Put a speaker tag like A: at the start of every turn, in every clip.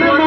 A: થોડા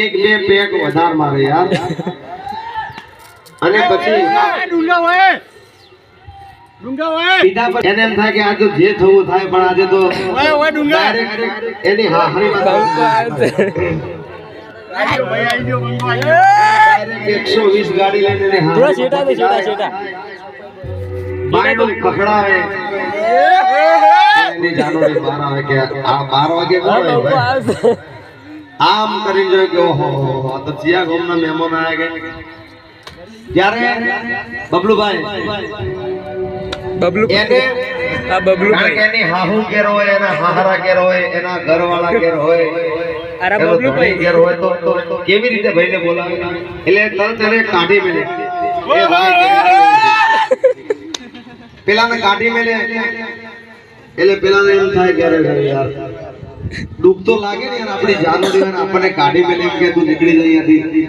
B: એક બે પેક વધાર મારે યાર. અને પછી એને એમ થાય કે આજે જે થવું થાય પણ આજે તો એની હાહરી એકસો વીસ ગાડી લઈને એની
A: થોડા
B: હાહરી
A: શેટા છે શેટા શેટા
B: બાયણું ખખડાવે. એની જાનોડી બહાર આવે કે આ બાર વાગે આમ કરીને જોયું કે ઓહો આ તો ચિયા ગામના મહેમાન આવ્યા ગયા ત્યારે બબલુભાઈ
A: બબલુ
B: એને
A: આ
B: બબલુભાઈ. કે એની હાહુ ઘેર હોય એના હાહરા ઘેર હોય એના ઘરવાળા ઘેર હોય
A: અરે
B: એનો
A: બબલુ
B: ઘેર હોય તો કેવી રીતે ભાઈને બોલાવે? એટલે તરત એને કાઢી મેલે. એ ભાઈ પેલાને કાઢી મેલે. એટલે પેલાને એમ થાય કે યાર દુઃખ તો લાગે ને આપણી જાનો આપણને કાઢી મેલે કે તું નીકળી જઈ અહીંયાથી.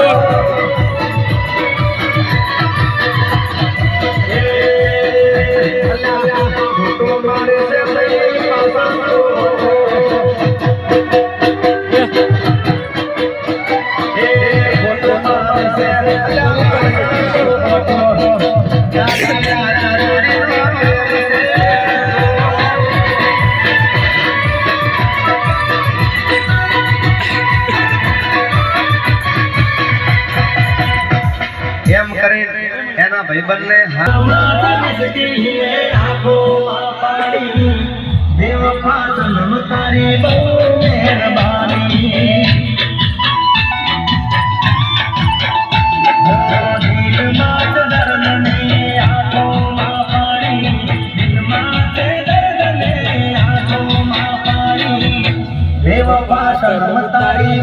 A: करेना भाई बल्ले I'm not afraid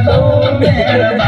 A: of the dark.